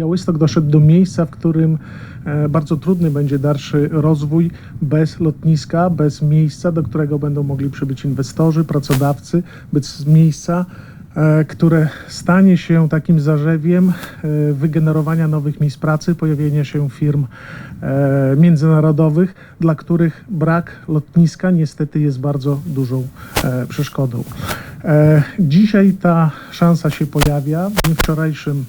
Białystok doszedł do miejsca, w którym e, bardzo trudny będzie dalszy rozwój bez lotniska, bez miejsca, do którego będą mogli przybyć inwestorzy, pracodawcy, bez miejsca, e, które stanie się takim zarzewiem e, wygenerowania nowych miejsc pracy, pojawienia się firm międzynarodowych, dla których brak lotniska niestety jest bardzo dużą przeszkodą. Dzisiaj ta szansa się pojawia. W wczorajszym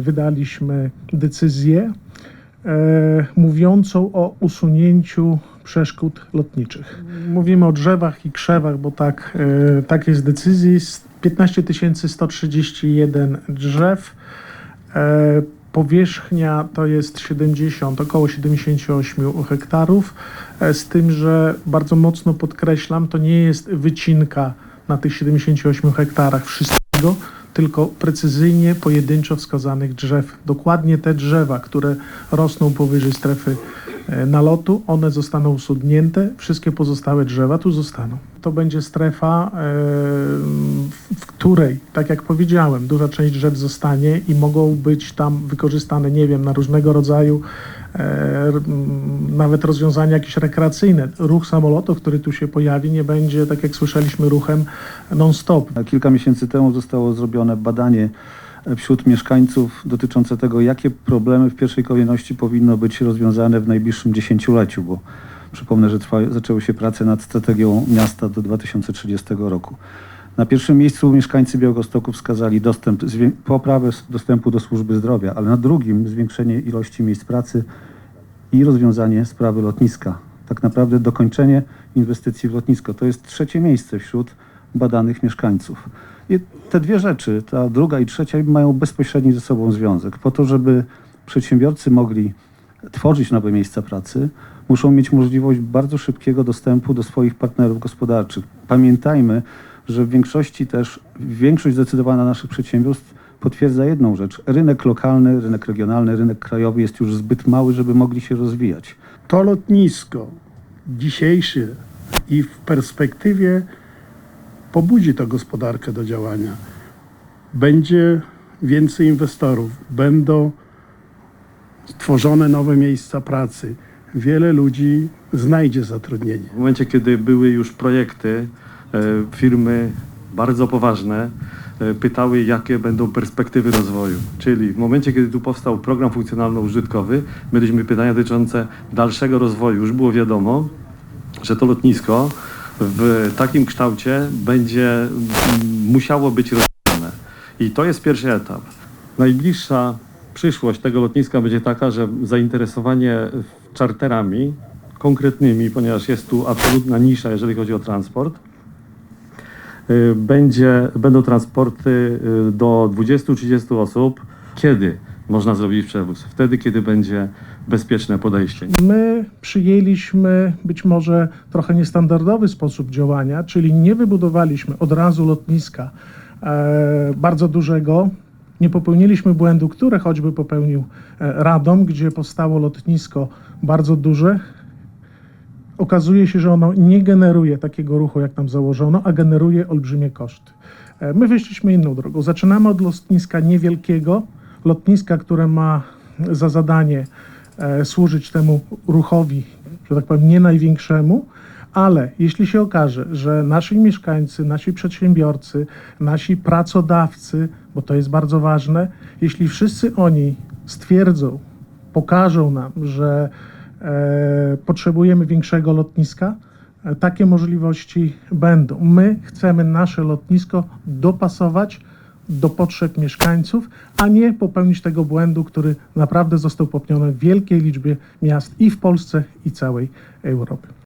wydaliśmy decyzję e, mówiącą o usunięciu przeszkód lotniczych. Mówimy o drzewach i krzewach, bo tak, e, tak jest decyzji. Jest 15 131 drzew. E, Powierzchnia to jest 70, około 78 hektarów, e, z tym, że bardzo mocno podkreślam, to nie jest wycinka na tych 78 hektarach wszystkiego, tylko precyzyjnie pojedynczo wskazanych drzew. Dokładnie te drzewa, które rosną powyżej strefy nalotu, one zostaną usunięte, wszystkie pozostałe drzewa tu zostaną. To będzie strefa, e, w której, tak jak powiedziałem, duża część drzew zostanie i mogą być tam wykorzystane, nie wiem, na różnego rodzaju e, nawet rozwiązania jakieś rekreacyjne. Ruch samolotów, który tu się pojawi, nie będzie, tak jak słyszeliśmy, ruchem non-stop. Kilka miesięcy temu zostało zrobione badanie e, wśród mieszkańców dotyczące tego, jakie problemy w pierwszej kolejności powinno być rozwiązane w najbliższym dziesięcioleciu, bo przypomnę, że trwa, zaczęły się prace nad strategią miasta do 2030 roku. Na pierwszym miejscu mieszkańcy Białegostoku wskazali dostęp, poprawę dostępu do służby zdrowia, ale na drugim zwiększenie ilości miejsc pracy i rozwiązanie sprawy lotniska. Tak naprawdę dokończenie inwestycji w lotnisko. To jest trzecie miejsce wśród badanych mieszkańców. I te dwie rzeczy, ta druga i trzecia, mają bezpośredni ze sobą związek. Po to, żeby przedsiębiorcy mogli tworzyć nowe miejsca pracy, muszą mieć możliwość bardzo szybkiego dostępu do swoich partnerów gospodarczych. Pamiętajmy, że w większości też, większość zdecydowana naszych przedsiębiorstw potwierdza jedną rzecz. Rynek lokalny, rynek regionalny, rynek krajowy jest już zbyt mały, żeby mogli się rozwijać. to lotnisko dzisiejsze i w perspektywie pobudzi to gospodarkę do działania. Będzie więcej inwestorów, będą tworzone nowe miejsca pracy. Wiele ludzi znajdzie zatrudnienie. W momencie, kiedy były już projekty, e, firmy bardzo poważne e, pytały, jakie będą perspektywy rozwoju. Czyli w momencie, kiedy tu powstał program funkcjonalno-użytkowy, mieliśmy pytania dotyczące dalszego rozwoju. Już było wiadomo, że to lotnisko w takim kształcie będzie musiało być rozwijane. I to jest pierwszy etap. Najbliższa przyszłość tego lotniska będzie taka, że zainteresowanie czarterami konkretnymi, ponieważ jest tu absolutna nisza, jeżeli chodzi o transport, y, będzie, będą transporty y, do 20-30 osób. Kiedy można zrobić przewóz? Wtedy, kiedy będzie bezpieczne podejście. My przyjęliśmy być może trochę niestandardowy sposób działania, czyli nie wybudowaliśmy od razu lotniska e, bardzo dużego. Nie popełniliśmy błędu, który choćby popełnił e, Radom, gdzie powstało lotnisko bardzo duże. Okazuje się, że ono nie generuje takiego ruchu, jak nam założono, a generuje olbrzymie koszty. E, My wyszliśmy inną drogą. Zaczynamy od lotniska niewielkiego, lotniska, które ma za zadanie e, służyć temu ruchowi, że tak powiem, nie największemu, ale jeśli się okaże, że nasi mieszkańcy, nasi przedsiębiorcy, nasi pracodawcy, bo to jest bardzo ważne, jeśli wszyscy oni stwierdzą, pokażą nam, że e, potrzebujemy większego lotniska, e, takie możliwości będą. My chcemy nasze lotnisko dopasować do potrzeb mieszkańców, a nie popełnić tego błędu, który naprawdę został popełniony w wielkiej liczbie miast i w Polsce, i całej Europie.